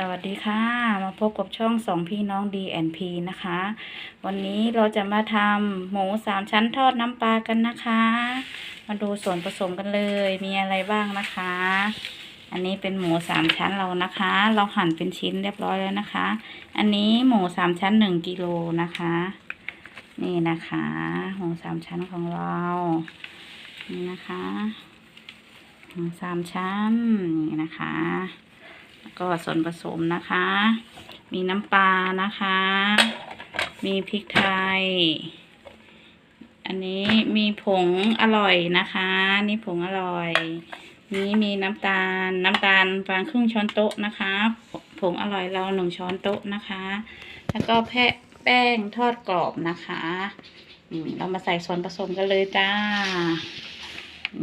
สวัสดีค่ะ มาพบกับช่องสองพี่น้อง D&P นะคะ วันนี้เราจะมาทำหมูสามชั้นทอดน้ำปลากันนะคะ มาดูส่วนผสมกันเลยมีอะไรบ้างนะคะ อันนี้เป็นหมูสามชั้นเรานะคะ เราหั่นเป็นชิ้นเรียบร้อยแล้วนะคะ อันนี้หมูสามชั้นหนึ่งกิโลนะคะ นี่นะคะ หมูสามชั้นของเรานี่นะคะหมูสามชั้นนี่นะคะ ก็ส่วนผสมนะคะ มีน้ำปลานะคะ มีพริกไทย อันนี้มีผงอร่อยนะคะ นี่ผงอร่อย นี้มีน้ำตาล น้ำตาลประมาณครึ่งช้อนโต๊ะนะคะ ผงอร่อยเราหนึ่งช้อนโต๊ะนะคะ แล้วก็แพะแป้งทอดกรอบนะคะอืมเรามาใส่ส่วนผสมกันเลยจ้า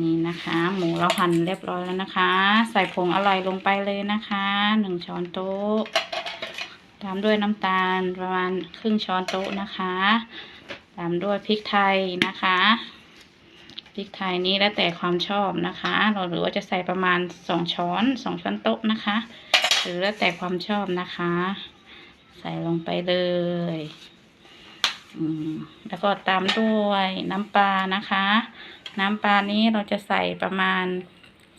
นี่นะคะ หมูเราหั่นเรียบร้อยแล้วนะคะ ใส่ผงอร่อยลงไปเลยนะคะหนึ่งช้อนโต๊ะ ตามด้วยน้ำตาลประมาณครึ่งช้อนโต๊ะนะคะ ตามด้วยพริกไทยนะคะพริกไทยนี้แล้วแต่ความชอบนะคะ เราหรือว่าจะใส่ประมาณสองช้อนสองช้อนโต๊ะนะคะ หรือแล้วแต่ความชอบนะคะ ใส่ลงไปเลย แล้วก็ตามด้วยน้ำปลานะคะ น้ำปลานี้เราจะใส่ประมาณ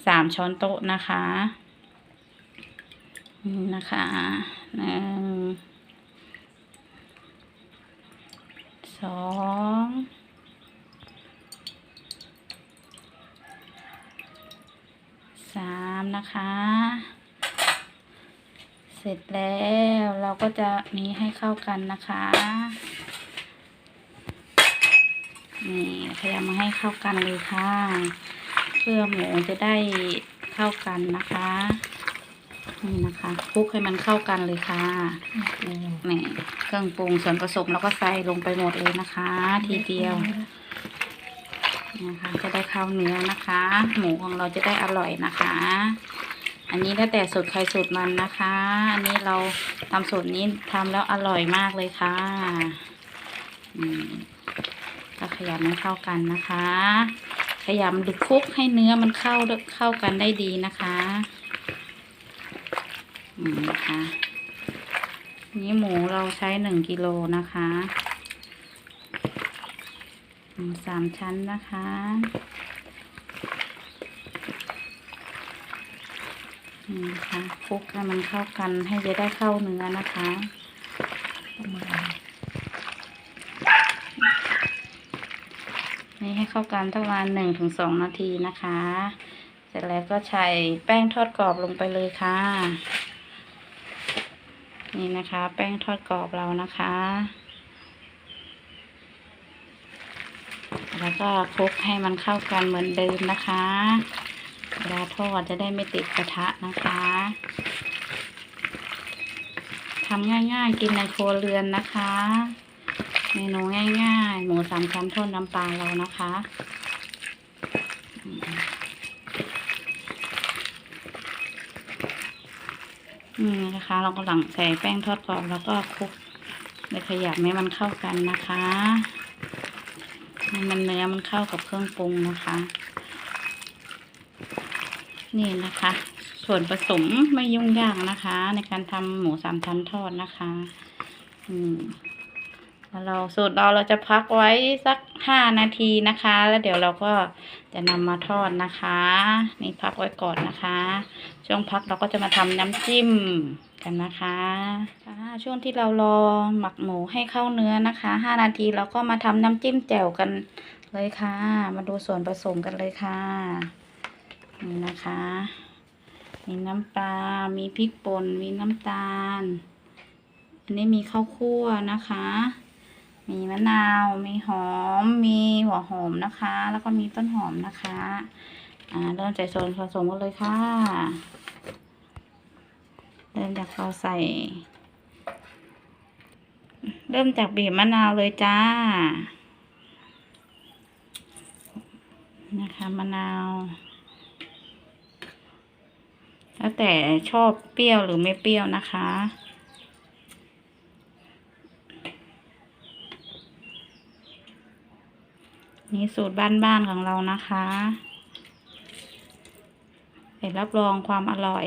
สามช้อนโต๊ะนะคะนี่นะคะหนึ่งสองสามนะคะ เสร็จแล้วเราก็จะนี้ให้เข้ากันนะคะ นี่พยายามมาให้เข้ากันเลยค่ะ เพื่อหมูจะได้เข้ากันนะคะนี่นะคะคลุกให้มันเข้ากันเลยค่ะนี่เครื่องปรุงส่วนผสมเราก็ใส่ลงไปหมดเลยนะคะ ทีเดียวนะคะจะได้เข้าเนื้อนะคะ หมูของเราจะได้อร่อยนะคะ อันนี้แล้วแต่สูตรใครสูตรมันนะคะ อันนี้เราทำสูตรนี้ทำแล้วอร่อยมากเลยค่ะอืม ก็ขยำให้เข้ากันนะคะ ขยำดูคลุกให้เนื้อมันเข้าเข้ากันได้ดีนะคะอืมนะคะนี่หมูเราใช้หนึ่งกิโลนะคะหมูสามชั้นนะคะนี่นะคะคลุกให้มันเข้ากันให้จะได้เข้าเนื้อนะคะมาณ นี่ให้เข้ากันประมาณหนึ่งถึงสองนาทีนะคะ เสร็จแล้วก็ใส่แป้งทอดกรอบลงไปเลยค่ะ นี่นะคะ แป้งทอดกรอบเรานะคะ แล้วก็คลุกให้มันเข้ากันเหมือนเดิมนะคะเวลาทอดจะได้ไม่ติดกระทะนะคะทำง่ายๆ กินในครัวเรือนนะคะ เมนูง่ายๆ หมูสามชั้นทอดน้ำปลาเรานะคะอืมอืมนะคะ เราก็หลังใส่แป้งทอดกรอบแล้วก็คลุกในขยับให้มันเข้ากันนะคะให้มันเนื้อมันเข้ากับเครื่องปรุงนะคะ นี่นะคะ ส่วนผสมไม่ยุ่งยากนะคะ ในการทำหมูสามชั้นทอดนะคะ อืม เราสูตรเราเราจะพักไว้สักห้านาทีนะคะ แล้วเดี๋ยวเราก็จะนำมาทอดนะคะ นี่พักไว้ก่อนนะคะ ช่วงพักเราก็จะมาทำน้ำจิ้มกันนะคะช่วงที่เรารอหมักหมูให้เข้าเนื้อนะคะห้านาทีเราก็มาทำน้ำจิ้มแจ่วกันเลยค่ะ มาดูส่วนผสมกันเลยค่ะนี่นะคะ มีน้ำปลา มีพริกป่น มีน้ำตาล อันนี้มีข้าวคั่วนะคะ มีมะนาว มีหอม มีหัวหอมนะคะ แล้วก็มีต้นหอมนะคะ อ่า เริ่มใส่ส่วนผสมกันเลยค่ะ เริ่มจากเราใส่ เริ่มจากบีบมะนาวเลยจ้า นะคะมะนาว แล้วแต่ชอบเปรี้ยวหรือไม่เปรี้ยวนะคะ นี่สูตรบ้านๆของเรานะคะเห็นรับรองความอร่อย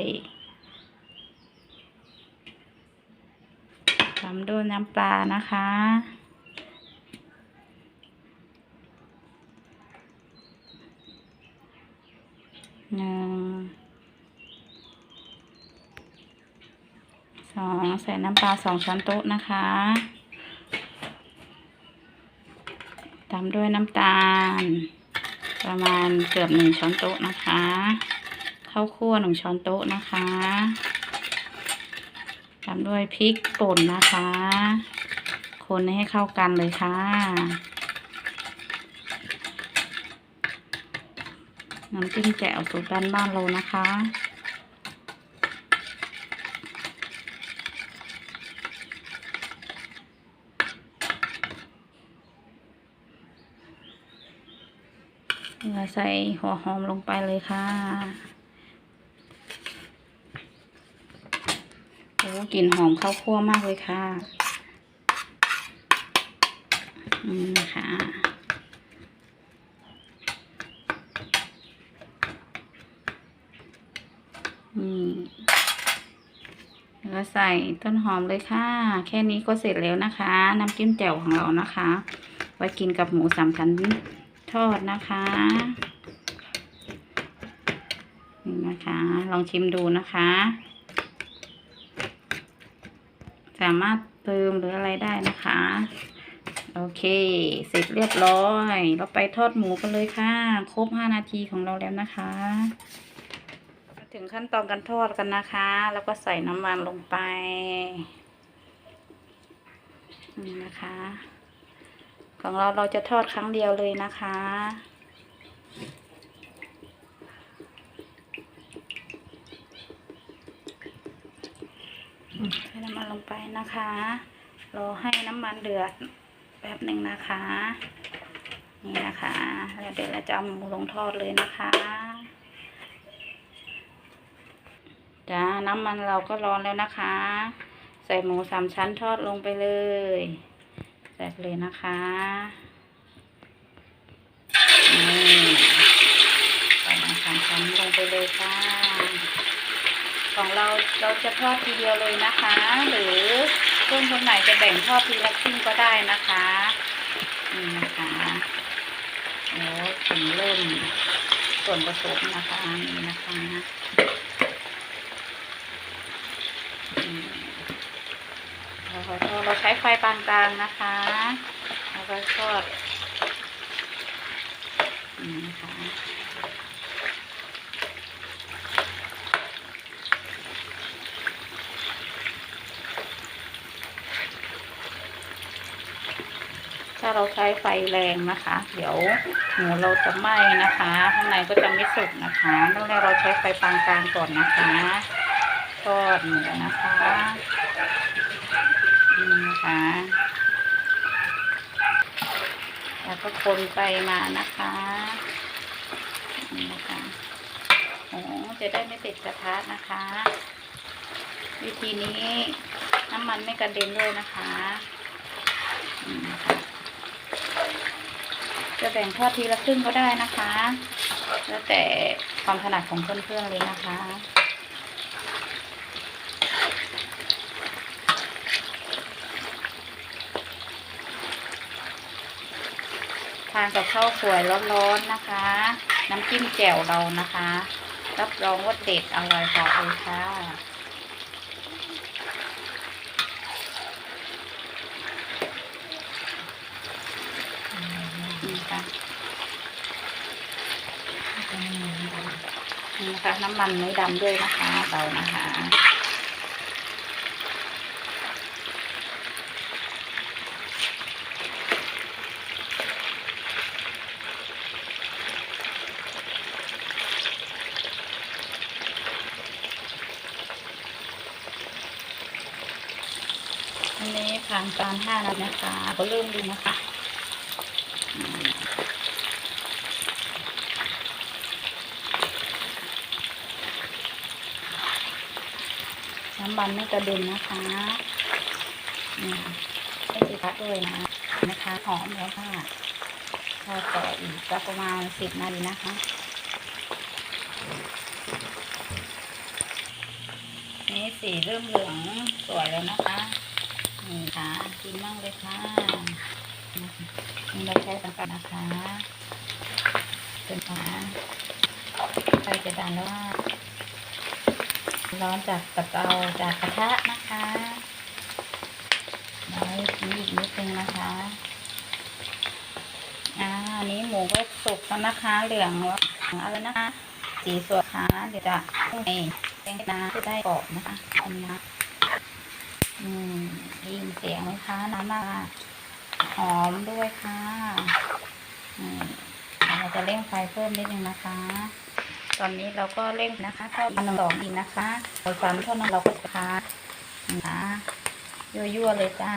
ตามด้วยน้ำปลานะคะ หนึ่ง สอง ใส่น้ำปลาสองช้อนโต๊ะนะคะ ตามด้วยน้ำตาล ประมาณเกือบหนึ่งช้อนโต๊ะนะคะข้าวคั่วหนึ่งช้อนโต๊ะนะคะตามด้วยพริกป่นนะคะ คนให้เข้ากันเลยค่ะน้ำจิ้มแจ่วสูตรบ้านบ้านๆเรานะคะ ใส่หัวหอมลงไปเลยค่ะโอ้กลิ่นหอมข้าวคั่วมากเลยค่ะอืมนะคะอืมแล้วก็ใส่ต้นหอมเลยค่ะ แค่นี้ก็เสร็จแล้วนะคะ น้ำจิ้มแจ่วของเรานะคะ ไว้กินกับหมูสามชั้น ทอดนะคะนี่นะคะ ลองชิมดูนะคะ สามารถเติมหรืออะไรได้นะคะ โอเค เสร็จเรียบร้อย เราไปทอดหมูกันเลยค่ะ ครบห้านาทีของเราแล้วนะคะมาถึงขั้นตอนการทอดกันนะคะ แล้วก็ใส่น้ำมันลงไปนี่นะคะ ของเราเราจะทอดครั้งเดียวเลยนะคะให้น้ำมันลงไปนะคะ รอให้น้ำมันเดือดแป๊บหนึ่งนะคะ นี่นะคะ แล้วเดี๋ยวเราจะเอาหมูลงทอดเลยนะคะจ้าน้ำมันเราก็ร้อนแล้วนะคะ ใส่หมูสามชั้นทอดลงไปเลย ใส่ไปเลยนะคะนี่ใส่หมูสามชั้นลงไปเลยค่ะ ของเราเราจะทอดทีเดียวเลยนะคะ หรือเพื่อนคนไหนจะแบ่งทอดทีละครึ่งก็ได้นะคะนี่นะคะแล้วถึงเริ่มส่วนผสมนะคะนี่นะคะอืม เราค่อยทอดเราใช้ไฟปานกลางนะคะแล้วก็ทอดนี่นะคะถ้าเราใช้ไฟแรงนะคะ เดี๋ยวหมูเราจะไหม้นะคะข้างในก็จะไม่สุกนะคะต้องแรกเราใช้ไฟปานกลางก่อนนะคะทอดหมูนะคะ นี่นะคะแล้วก็คนไปมานะคะนี่นะคะโอ้จะได้ไม่ติดกระทะนะคะ วิธีนี้น้ำมันไม่กระเด็นด้วยนะคะอืมค่ะจะแบ่งทอดทีละครึ่งก็ได้นะคะ แล้วแต่ความถนัดของเพื่อนๆเลยนะคะานกับข้าวสวยร้อนๆนะคะ น้ำจิ้มแจ่วเรานะคะ รับรองว่าเด็ดอร่อยค่ะเลยค่ะนี่ค่ะนี่นะคะน้ำมันไม่ดำด้วยนะคะเบานะคะ อันนี้ผ่านการห้าแล้วนะคะก็เริ่มดูนะคะน้ำมันไม่กระเด็นนะคะนี่ไม่สีพัดด้วยนะ นะคะหอมแล้วค่ะพอต่ออีกสักประมาณสิบนาทีนะคะ นี่สีเริ่มเหลืองสวยแล้วนะคะ นี่ค่ะกินมากเลยค่ะนี่เราใช้สังกัดนะคะเป็นฝาไฟจะดันแล้วว่าร้อนจากกระเตาจากกระทะนะคะไว้อีกนิดนึงนะคะอ่านี้หมูก็สุกแล้วนะคะ เหลืองแล้วอะไรนะคะ สีสวยค่ะเดี๋ยวจะให้แป้งน้ำจะได้กรอบนะคะทำน้ำ อืมได้ยินเสียงไหมคะน้ำมาหอมด้วยค่ะนี่เราจะเร่งไฟเพิ่มนิดนึงนะคะ ตอนนี้เราก็เร่งนะคะเข้าอันสองอีกนะคะพอซ้ำเท่านั้นเราก็จะคะนะคะยั่วๆเลยจ้า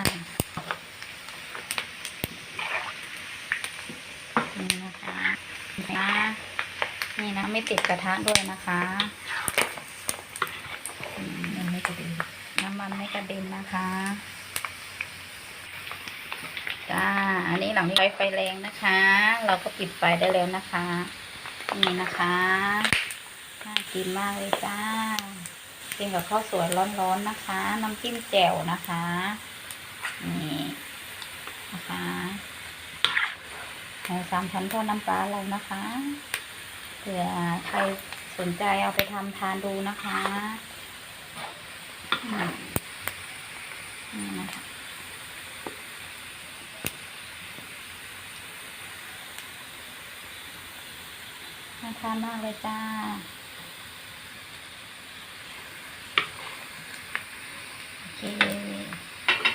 นี่นะคะนะนี่นะไม่ติดกระทะด้วยนะคะ กระเด็นนะคะจ้าอันนี้หลังที่ไฟไฟแรงนะคะ เราก็ปิดไฟได้แล้วนะคะ นี่นะคะน่ากินมากเลยจ้ากินกับข้าวสวยร้อนๆนะคะ น้ำจิ้มแจ่วนะคะนี่นะคะสามชั้นทอดน้ำปลาเรานะคะเผื่อใครสนใจเอาไปทำทานดูนะคะ น่าทานมากเลยจ้าโอเค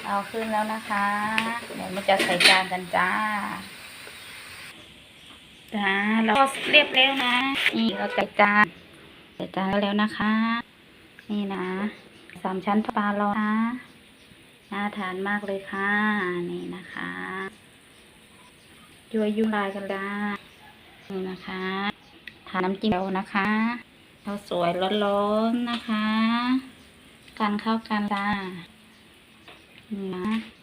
เอาขึ้นแล้วนะคะ เดี๋ยวมันจะใส่จานกันจ้าจ้าเราเรียบแล้วนะ นี่เราใส่จานใส่จานแล้วนะคะ นี่นะสามชั้นปลาเรานะ น่าทานมากเลยค่ะ นี่นะคะยั่วยุ่งลายกันได้นี่นะคะทานน้ำจิ้มแล้วนะคะข้าวสวยร้อนๆนะคะกันเข้ากันจ้านี่นะ